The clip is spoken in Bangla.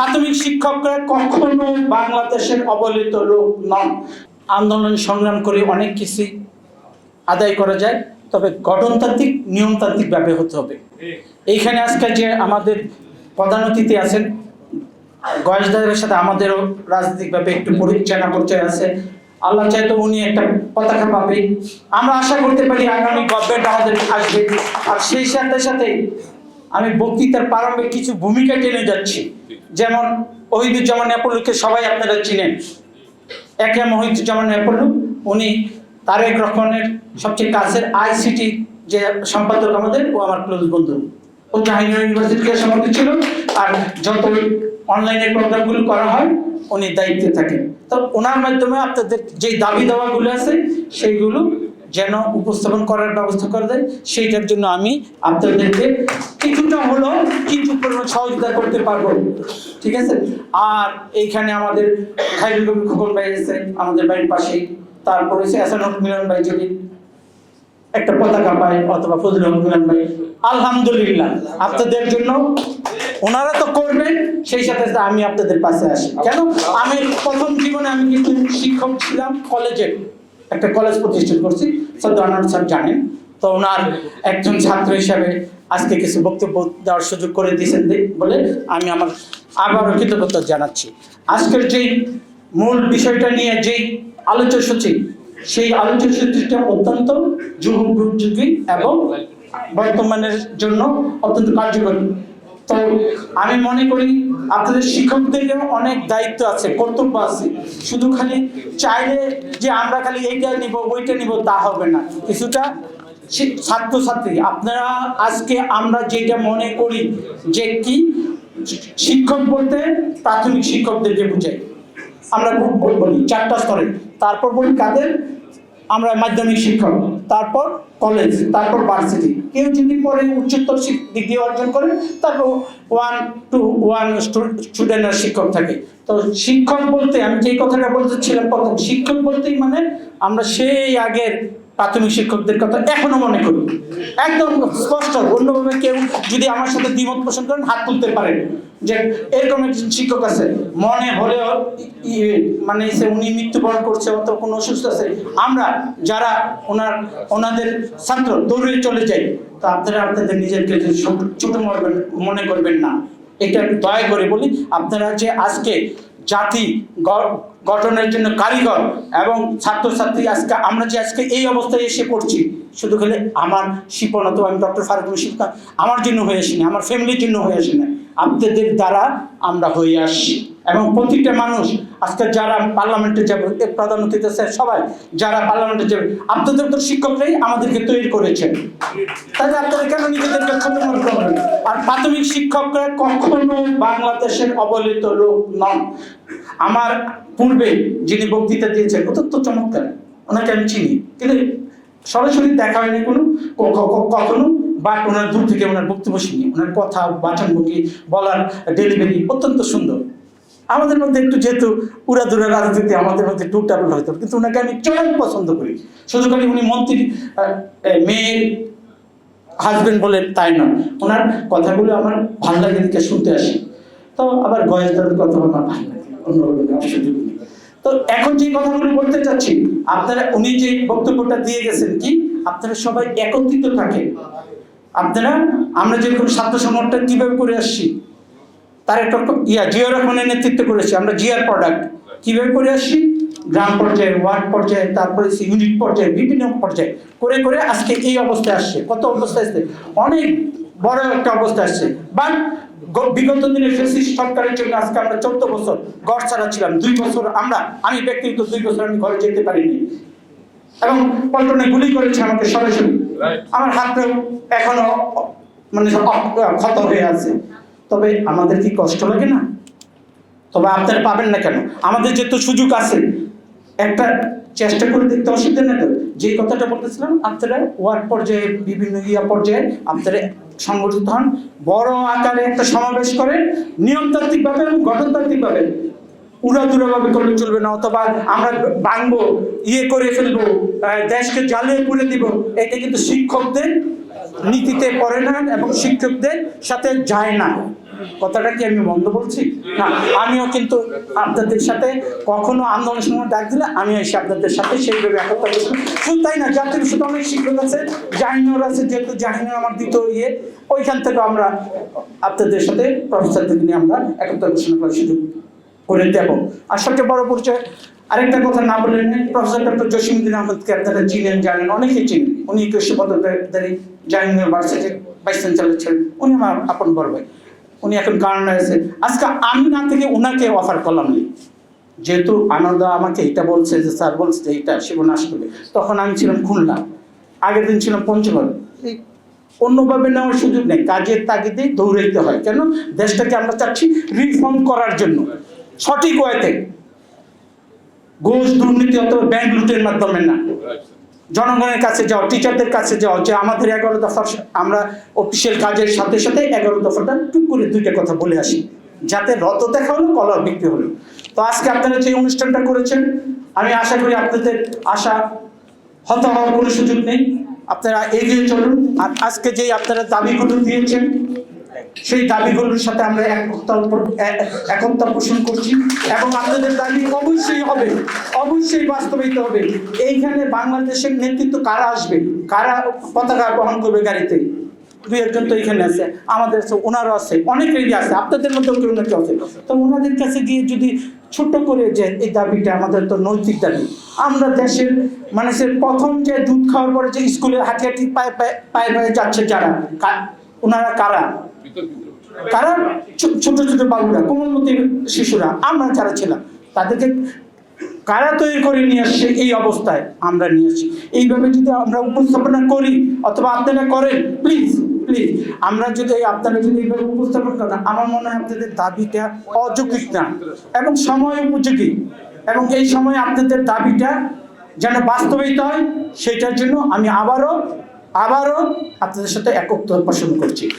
প্রাথমিক শিক্ষকরা কখনো বাংলাদেশের অবহেলিত লোক নন। আন্দোলন সংগ্রাম করে অনেক কিছু আদায় করা যায়, তবে গঠনতান্ত্রিক নিয়মতান্ত্রিকভাবে হতে হবে। এইখানে আজকে যে আমাদের প্রধান অতিথি আছেন গয়েশদারের সাথে আমাদেরও রাজনৈতিকভাবে একটু পরিচয় পরিচয় আছে। আল্লাহ চাইতো উনি একটা পতাকা পাবে। আমরা আশা করতে পারি আগামী গভর্নমেন্ট আমাদের আসবে। আর সেই সাথে সাথে আমি বক্তৃতার প্রারম্ভে কিছু ভূমিকা টেনে যাচ্ছি। যেমন, ওহিদুজ্জামান নেপলুকে সবাই আপনারা চিনেন। একে মহিদুজ্জামান নেপলু উনি তারেক রহমানের সবচেয়ে কাছের আইসিটি যে সম্পাদক আমাদের, ও আমার ক্লোজ বন্ধু। ও জাহাঙ্গীর ইউনিভার্সিটিকে সম্পর্কে ছিল, আর যত অনলাইনে প্রোগ্রামগুলো করা হয়, উনি দায়িত্বে থাকেন। তো ওনার মাধ্যমে আপনাদের যে দাবি দাওয়াগুলো আছে, সেইগুলো যেন উপস্থাপন করার ব্যবস্থা করে দেয়। সেইটার জন্য আমি আপনাদেরকে কিছুটা হলো কিছু পরিমাণ সহযোগিতা করতে পারব। ঠিক আছে? আর এইখানে আমাদের খাইরুল কবির খোকন ভাই আছে, আমাদের বাড়ির পাশেই তারপরে সে এসানুল মিলন ভাই যদি একটা পতাকা পায় অথবা ফজলুল হক মিলন ভাই। আলহামদুলিল্লাহ। আপনাদের জন্য ওনারা তো করবেন সেই সাথে সাথে আমি আপনাদের পাশে আসি। কেন? আমি প্রথম জীবনে আমি কিন্তু শিক্ষক ছিলাম কলেজে। একটা কলেজ প্রতিষ্ঠা করছি। সদ্য আনার স্যার জানেন। তো ওনার একজন ছাত্র হিসাবে আজকে কিছু বক্তব্য দেওয়ার সুযোগ করে দিয়েছেন বলে আমি আমার আবারও কৃতজ্ঞতা জানাচ্ছি। আজকের যেই মূল বিষয়টা নিয়ে যেই আলোচ্য সূচি সেই আলোচ্য সূচিটা অত্যন্ত যুগোপযোগী এবং বর্তমানের জন্য অত্যন্ত কার্যকরী। আমি মনে করি আপনাদের শিক্ষকদেরও অনেক দায়িত্ব আছে, কর্তব্য আছে। শুধু খালি চাইলে যে আমরা খালি এইটা নিব, ওইটা নিব, তা হবে না। কিছুটা ছাত্রছাত্রী, আপনারা আজকে আমরা যেটা মনে করি যে কি, শিক্ষক বলতে প্রাথমিক শিক্ষকদেরকে বুঝাই। আমরা বলি, চারটা স্তরে। তারপর বলি কাদের? আমরা মাধ্যমিক শিক্ষক, তারপর কলেজ তারপর ভার্সিটি কেউ যদি পরে উচ্চতর ডিগ্রি অর্জন করেন তারপর ওয়ান টু ওয়ান স্টুডেন্টের শিক্ষক থাকে। তো শিক্ষক বলতে, আমি যেই কথাটা বলতেছিলাম প্রথম, শিক্ষক বলতেই মানে আমরা সেই আগের প্রাথমিক শিক্ষকদের কথা এখনও মনে করি। একদম স্পষ্ট, অন্যভাবে কেউ যদি আমার সাথে দ্বিমত পোষণ করেন, হাত তুলতে পারেন। যে এরকম একজন শিক্ষক আছে, মনে ই- মানে সে উনি মৃত্যুবরণ করছে অথবা কোনো অসুস্থ আছে, আমরা যারা ওনার, ওনাদের ছাত্র দৌড়ে চলে যাই, তো আপনারা আপনাদের নিজেকে ছোট মনে করবেন না। এটা আমি দয়া করে বলি, আপনারা যে আজকে জাতি গঠনের জন্য কারিগর এবং ছাত্রছাত্রী আজকে, আমরা যে আজকে এই অবস্থায় এসে পড়ছি, শুধু খেলে আমার শিপন অথবা আমি ডক্টর ফারুক শিল্পা আমার জন্য হয়ে আসিনি আমার ফ্যামিলির জন্য হয়ে আসেনি আপনাদের দ্বারা আমরা হয়ে আসছি। এবং প্রতিটা মানুষ আজকে যারা পার্লামেন্টে যাবে, এ প্রধান অতিথি স্যার সবাই, যারা পার্লামেন্টে যাবে, আপনাদের তো শিক্ষকরাই আমাদেরকে তৈরি করেছেন তাহলে আপনারা কেন নিজেদেরকে মনে করবেন আর প্রাথমিক শিক্ষকরা কখনো বাংলাদেশের অবহেলিত লোক নন। আমার পূর্বে যিনি বক্তৃতা দিয়েছেন অত্যন্ত চমৎকার, ওনাকে আমি চিনি। কিন্তু সরাসরি দেখা হয়নি কোনো কখনো বাট ওনার দূর থেকে ওনার বক্তব্য শুনি ওনার কথা, বাচনভঙ্গি বলার ডেলিভারি অত্যন্ত সুন্দর। আমাদের মধ্যে একটু যেহেতু উড়াদুরা রাজনীতি আমাদের মধ্যে টু টাবল হয়তো কিন্তু ওনাকে আমি চরম পছন্দ করি। শুধু খালি উনি মন্ত্রীর মেয়ের হাজবেন্ড বলেন তাই নয়। ওনার কথাগুলো আমার ভালো লাগে দিকে শুনতে আসি। তো আবার গয়েশদারের কথা আমার ভালো লাগে অন্যভাবে না, সুযোগ। তো এখন যে কথাগুলো বলতে চাচ্ছি আপনারা উনি যে বক্তব্যটা দিয়ে গেছেন কি আপনারা সবাই একত্রিত থাকেন। আপনারা আমরা যেরকম ছাত্র সংগঠনটা কীভাবে করে আসছি তার একটা ইয়া জিও রহমানের নেতৃত্ব করেছি। আমরা জিআর প্রোডাক্ট কীভাবে করে আসছি? গ্রাম পর্যায়ে ওয়ার্ড পর্যায়ে তারপরে ইউনিট পর্যায়ে বিভিন্ন পর্যায়ে। করে করে আজকে এই অবস্থায় আসছে। কত অবস্থায় আসছে? অনেক বড় একটা অবস্থা আসছে। বাট বিগত দিনে ফেসিস্ট সরকারের জন্য আজকে আমরা চোদ্দ বছর ঘর ছাড়া ছিলাম। দুই বছর আমরা আমি ব্যক্তিগত দুই বছর আমি ঘরে যেতে পারিনি। এবং পল্টনে গুলি করেছে আমাকে সরাসরি। আমার হাতটাও এখনও মানে ক্ষত হয়ে আছে। তবে আমাদের কি কষ্ট লাগে না? তবে আপনারা পাবেন না কেন? আমাদের যেহেতু সুযোগ আছে, একটা চেষ্টা করে দেখতে অসুবিধা তো। যে কথাটা বলতেছিলাম, আপনারা ওয়ার্ড পর্যায়ে, বিভিন্ন ইয়া পর্যায়ে আপনারা সংগঠিত হন, বড় আকারে একটা সমাবেশ করে নিয়মতান্ত্রিকভাবে এবং গঠনতান্ত্রিকভাবে। উড়াদুরাভাবে করলে চলবে না, অথবা আমরা ভাঙবো ইয়ে করে ফেলব দেশকে জ্বালিয়ে পুড়ে দিব, এটা কিন্তু শিক্ষকদের নীতিতে পড়ে না এবং শিক্ষকদের সাথে যায় না। কথাটা কি আমি মন্দ বলছি? না, আমিও কিন্তু আপনাদের সাথে কখনো আন্দোলনের সময় ডাক দিলে আমি এসে আপনাদের সাথে সেইভাবে একত্র করছি শুধু তাই না জাতীয় বিষয়ে অনেক শিক্ষক আছে জাহিনুর আছে, যেহেতু জাহিনুর আমার দ্বিতীয় ইয়ে ওইখান থেকে আমরা আপনাদের সাথে প্রফেসরদের নিয়ে আমরা একত্র ঘোষণা করার সুযোগ করে দেব। আর সবচেয়ে বড় পরিচয়, আরেকটা কথা না বললেন প্রফেসর ডক্টর জসিমুদ্দিন আহমদকে আপনারা চিনেন, জানেন অনেকে চিনেন। উনি কৃষি পদকধারী জাহিন ইউনিভার্সিটির ভাইস চ্যান্সেলর ছিলেন। উনি আমার আপন বড় ভাই। উনি এখন কানাডায় আছে আজকে আমি না থেকে ওনাকে অফার করলাম নি। যেহেতু আনন্দ আমাকে এটা বলছে যে, স্যার বলছে যে এইটা শিবন আসবে তখন আমি ছিলাম খুলনা। আগের দিন ছিলাম পঞ্চগড়। এই অন্যভাবে নেওয়ার সুযোগ নেই। কাজের তাগিদে দৌড়াইতে হয়। কেন? দেশটাকে আমরা চাচ্ছি রিফর্ম করার জন্য। সঠিক ওয়েতে। ঘুষ দুর্নীতি অথবা ব্যাংক লুটের মাধ্যমে না। জনগণের কাছে যাও টিচারদের কাছে যাও, যে আমাদের এগারো দফা আমরা অফিসিয়াল কাজের সাথে সাথে এগারো দফাটা টুক করে দুইটা কথা বলে আসি। যাতে রত দেখা হলো কলা বিক্রি হলো। তো আজকে আপনারা যে অনুষ্ঠানটা করেছেন, আমি আশা করি আপনাদের আশা হত হওয়ার কোনো সুযোগ নেই। আপনারা এগিয়ে চলুন। আর আজকে যে আপনারা দাবিগুলো দিয়েছেন সেই দাবিগুলোর সাথে আমরা একতা পোষণ করছি এবং আপনাদের দাবি অবশ্যই হবে, অবশ্যই বাস্তবায়িত হবে। এইখানে বাংলাদেশের নেতৃত্ব কারা আসবে? কারা পতাকা বহন করবে গাড়িতে? দুই একজন তো এখানে আছে, আমাদের আছে, ওনারও আছে, অনেকেরই আছে, আপনাদের মধ্যেও কেউ না কেউ আছে। তো ওনাদের কাছে গিয়ে যদি ছোট্ট করে যে এই দাবিটা আমাদের তো নৈতিক দাবি। আমরা দেশের মানুষের প্রথম যে দুধ খাওয়ার পরে যে স্কুলে হাঁটি হাঁটি পায়ে পায়ে পায়ে পায়ে যাচ্ছে যারা ওনারা কারা? কারণ ছোট ছোট বাবুরা, কোমলমতি শিশুরা, আমরা যারা ছিলাম, তাদেরকে কারা তৈরি করে নিয়ে আসছে এই অবস্থায় আমরা নিয়ে আসছি। এইভাবে যদি আমরা উপস্থাপনা করি অথবা আপনারা করেন প্লিজ প্লিজ আমরা যদি আপনারা যদি এইভাবে উপস্থাপন করেন, আমার মনে হয় আপনাদের দাবিটা অযৌক্তিক না এবং সময় উপযোগী এবং এই সময় আপনাদের দাবিটা যেন বাস্তবায়িত হয়, সেটার জন্য আমি আবারও আবারও আপনাদের সাথে একত্র পোষণ করছি।